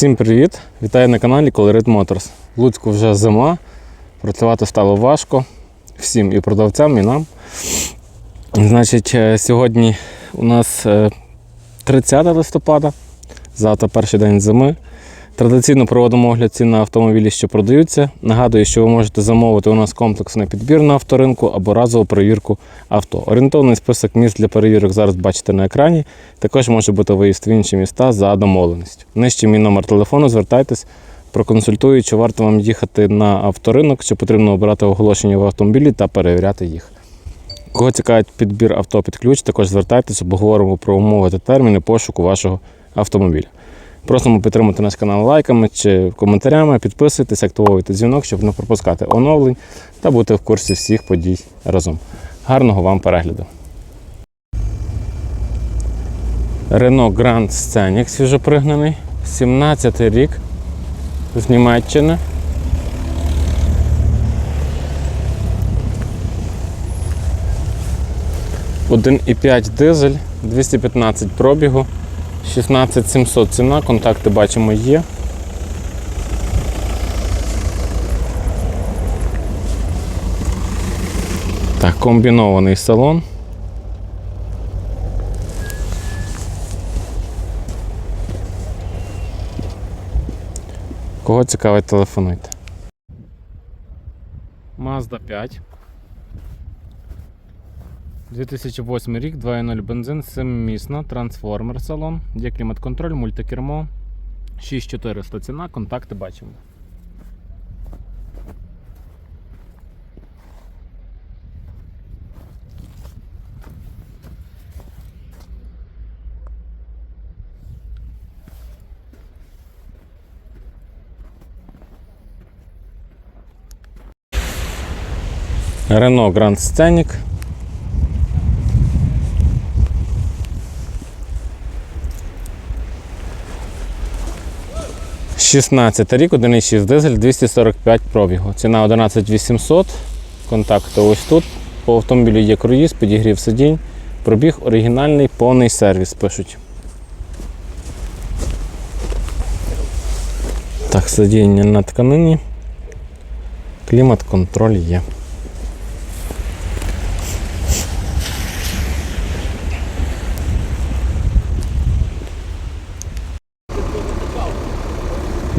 Всім привіт! Вітаю на каналі Colorit Motors. В Луцьку вже зима, працювати стало важко всім і продавцям, і нам. Значить, е, сьогодні у нас е, 30 листопада, завтра перший день зими. Традиційно проводимо огляд цін на автомобілі, що продаються. Нагадую, що ви можете замовити у нас комплексний підбір на авторинку або разову перевірку авто. Орієнтовний список міст для перевірок зараз бачите на екрані. Також може бути виїзд в інші міста за домовленістю. Нижче мій номер телефону, звертайтесь, проконсультую, чи варто вам їхати на авторинок, чи потрібно обирати оголошення в автомобілі та перевіряти їх. Кого цікавить підбір авто під ключ, також звертайтеся, обговоримо про умови та терміни пошуку вашого автомобіля. Просимо підтримати наш канал лайками чи коментарями, підписуйтесь, активовуйте дзвінок, щоб не пропускати оновлень та бути в курсі всіх подій разом. Гарного вам перегляду! Renault Grand Scenic свіжопригнаний, 17 рік з Німеччини. Один і 5 дизель, 215 пробігу, 16700 ціна, контакти бачимо є. Так, комбінований салон. Кого цікавить, телефонуйте. Mazda 5. 2008 рік, 2.0 бензин, 7-місна, трансформер салон, є клімат-контроль, мультикермо, 6400 ціна, контакти бачимо. Renault Grand Scenic. Шістнадцятий рік, 1,6 дизель, 245 пробігу. Ціна 11800. Контакти ось тут. По автомобілю є круїз, підігрів сидінь. Пробіг оригінальний, повний сервіс пишуть. Так, сидіння на тканині. Клімат-контроль є.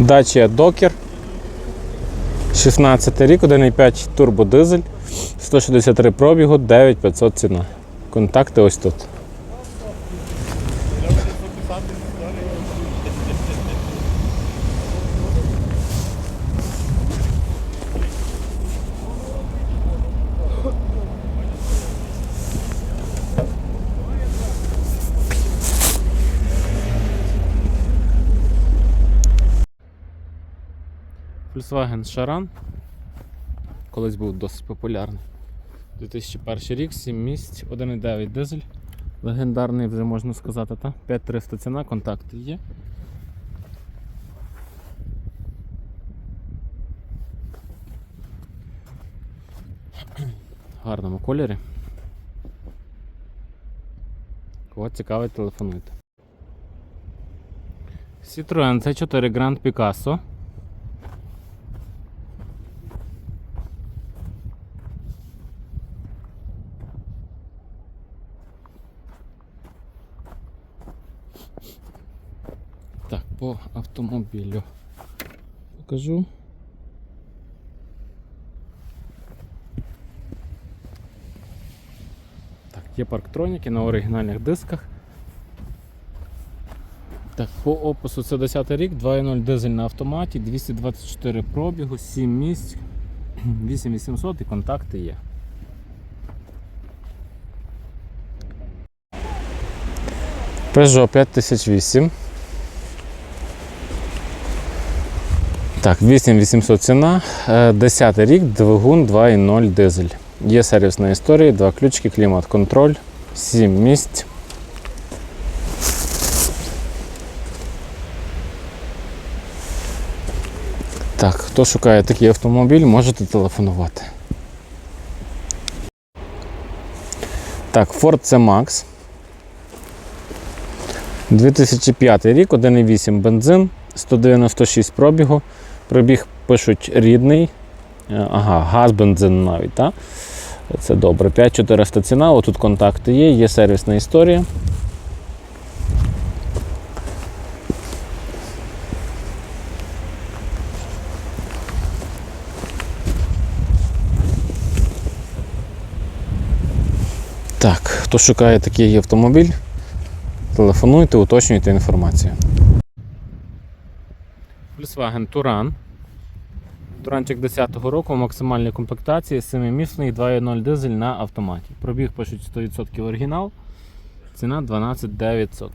Dacia Докер. 16 рік, 1,5 турбодизель, 163 пробігу, 9500 ціна. Контакти ось тут. Volkswagen Charan. Колись був досить популярний. 2001 рік, 7 місць, 1,9 дизель. Легендарний вже можна сказати, та? 5300 ціна, контакти є. В гарному кольорі. Кого цікавить, телефонуйте. Citroen C4 Grand Picasso. Так, по автомобілю покажу. Так, є парктроніки на оригінальних дисках. Так, по опису це 10 рік, 2.0 дизель на автоматі, 224 пробігу, 7 місць, 8800 і контакти є. Peugeot 5008. Так, 8800 ціна, Е, 10 рік, двигун 2.0 дизель. Є сервісна історія, два ключики, клімат-контроль, 7 місць. Так, хто шукає такий автомобіль, можете телефонувати. Так, Ford C-Max. 2005 рік, 1,8 бензин, 196 пробігу. Пробіг пишуть рідний. Е, Ага, газ, бензин навіть, так? Це добре. 5400 ціна, отут контакти є, є сервісна історія. Так, хто шукає такий автомобіль, телефонуйте, уточнюйте інформацію. Volkswagen Туран. Туранчик 10-го року в максимальній комплектації 7-місний 2.0 дизель на автоматі. Пробіг пишуть 100% оригінал. Ціна 12 900.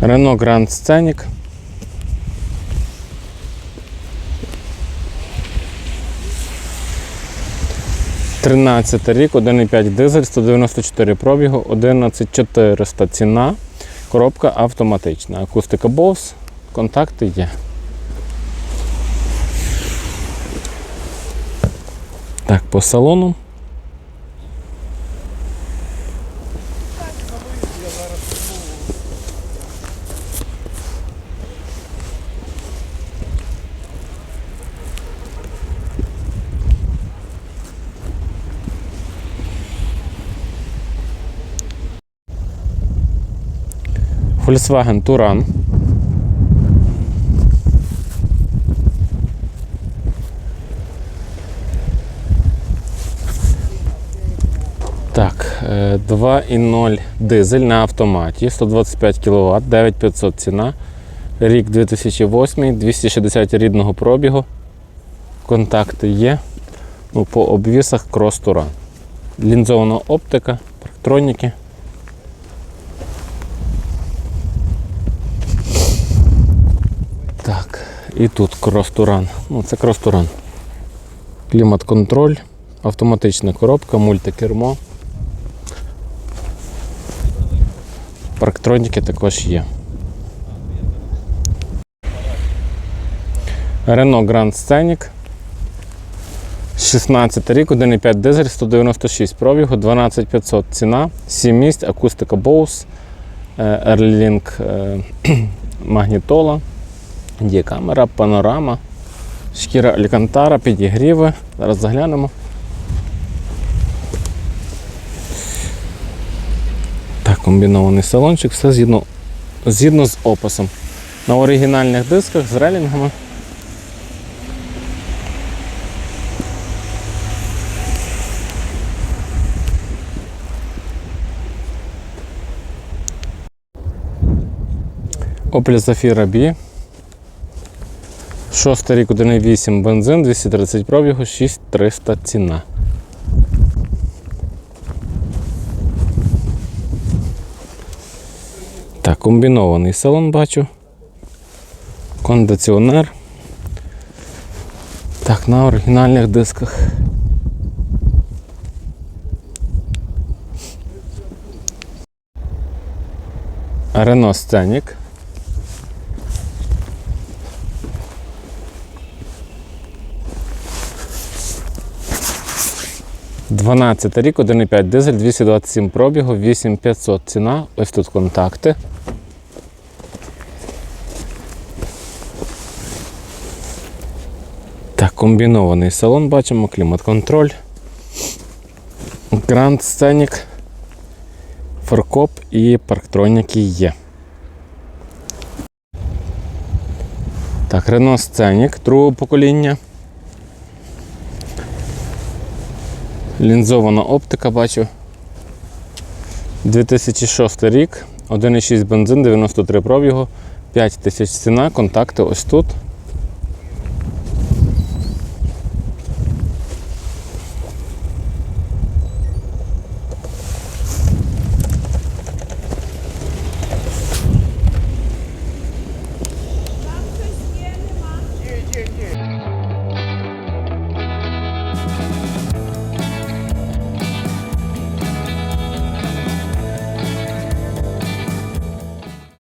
Renault Grand Scenic. Тринадцятий рік, 1,5 дизель, 194 пробігу, 11400 ціна, коробка автоматична. Акустика Bose, контакти є. Так, по салону. Volkswagen Туран. Так, е, 2,0 дизель на автоматі, 125 кВт, 9500 ціна. Рік 2008, 260 рідного пробігу. Контакти є. Ну, по обвісах крос Туран. Лінзована оптика, парктроніки. Так, і тут крос-туран. Ну, це крос-туран. Клімат-контроль, автоматична коробка, мультикермо. Парктроніки також є. Renault Grand Scenic. 16 рік, 1,5 дизель, 196 пробігу, 12500 ціна, 7 місць, акустика Bose, е, Airlink е, магнітола. Є камера, панорама, шкіра Алькантара, підігріви. Зараз заглянемо. Так, комбінований салончик, все згідно, згідно з описом. На оригінальних дисках з релінгами. Opel Zafira B. Шостий рік 1,8 бензин, 230 пробігу, 6300 ціна. Так, комбінований салон бачу. Кондиціонер. Так, на оригінальних дисках. Renault Scenic. 12 рік, 1,5 дизель, 227 пробігу, 8500 ціна. Ось тут контакти. Так, комбінований салон бачимо, клімат-контроль. Grand Scenic, форкоп і парктроніки є. Так, Renault Scenic другого покоління. Лінзована оптика бачу. 2006 рік, 1,6 бензин, 93 пробігу, 5 тисяч ціна, контакти ось тут.